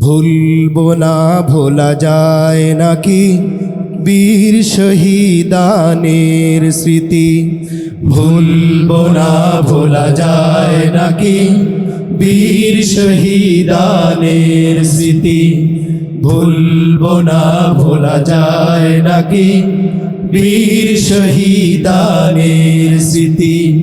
ভুলবো না, ভোলা যায় নাকি? বীর শহীদানের স্মৃতি। ভুলবো না, ভোলা যায় নাকি? বীর শহীদানের স্মৃতি। ভুলবো না, ভোলা যায় নাকি? বীর শহীদানের স্মৃতি।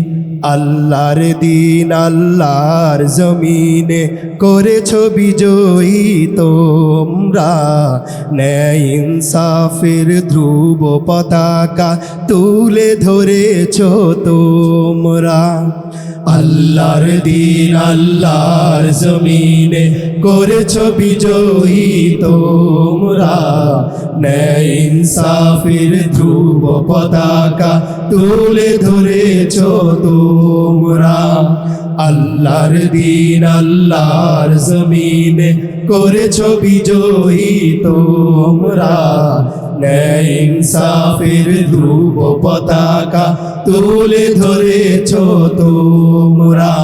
আল্লাহর দিন আল্লাহর জমিনে করেছ বিজয়ী তোমরা। ন্যায় ইনসাফের ধ্রুব পতাকা তুলে ধরেছ তোমরা। আল্লাহর দিন, আল্লাহর জমিনে করেছ বিজয়ী তোমরা। ন্যায়, ইনসাফের ধ্রুব পতাকা তুলে ধরেছ তোমরা। আল্লাহর দিন, আল্লাহর জমিনে করেছ বিজয়ী তোমরা। ইনসাফের ধ্রুব পতাকা তুলে ধরেছ তোমরা।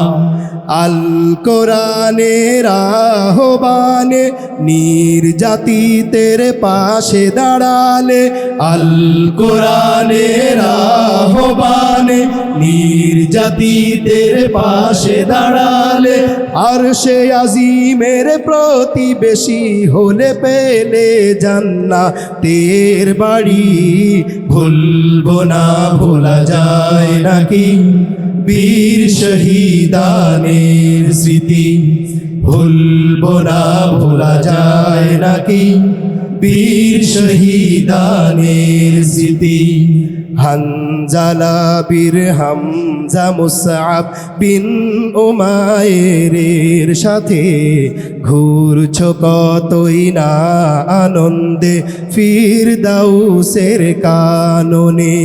আল কোরআনের আহ্বানে নির্যাতিতের পাশে দাঁড়ালে আল কোরআনের আহ্বানে নির্যাতিতের পাশে দাঁড়ালে আর সে আজি আজিমের প্রতিবেশী হলে পেলে জান্না তের বাড়ি। ভুলবো না, ভোলা যায় নাকি? বীর শহীদানের স্মৃতি। ভুলবো না, ভোলা যায় নাকি? বীর শহীদানের স্মৃতি। হানজালা বীর হামজা মুসাব বিন উমায়ের সাথে ঘুরছ কতই না আনন্দে ফির দাউসের কাননে।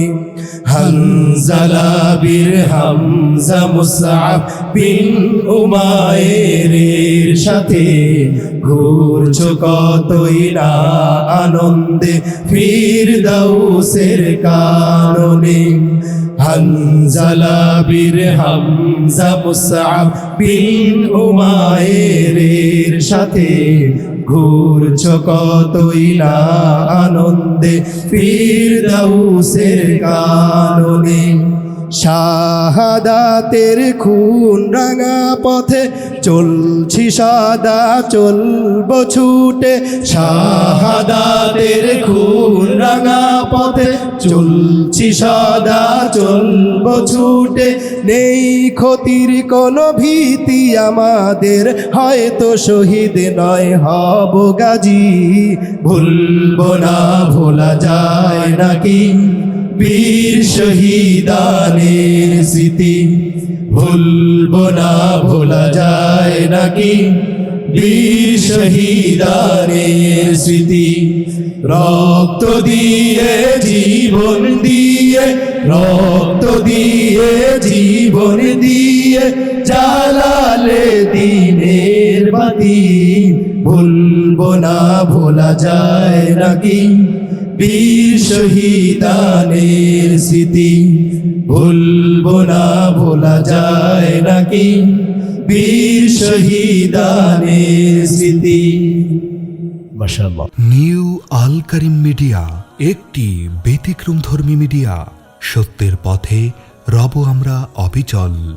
হানজালা বীর হামজা মুসাব বিন উমায়ের সাথে ঘুরছ কতই না আনন্দে, ফির দাউসের কাননে হানজালা বীর হামজা মুসাব বিন উমায়ের সাথে ঘুরছ কতই না আনন্দে, ফির দাউসের কাননে শাহাদাতের খুন রাঙা পথে চলছি সাদা, চলব ছুটে। শাহাদাতের খুন রাঙা পথে চলছি সাদা, চলব ছুটে। নেই ক্ষতির কোনো ভীতি আমাদের, হয়তো শহীদ নয় হব গাজী। ভুলবো না, ভোলা যায় নাকি? বীর শহীদানের স্মৃতি। ভুলবো না, ভোলা যায় নাকি? বীর শহীদানের স্মৃতি। রক্ত দিয়ে জীবন দিয়ে, রক্ত দিয়ে জীবন দিয়ে জ্বালালে দিনের বাতি ভুলবো না ভোলা যায় নাকি? বীর শহীদানের স্মৃতি ভুলবো না ভোলা যায় নাকি? বীর শহীদানের স্মৃতি। মাশাআল্লাহ। নিউ আল করিম মিডিয়া একটি ব্যতিক্রমধর্মী মিডিয়া। সত্যের পথে রব আমরা অবিচল।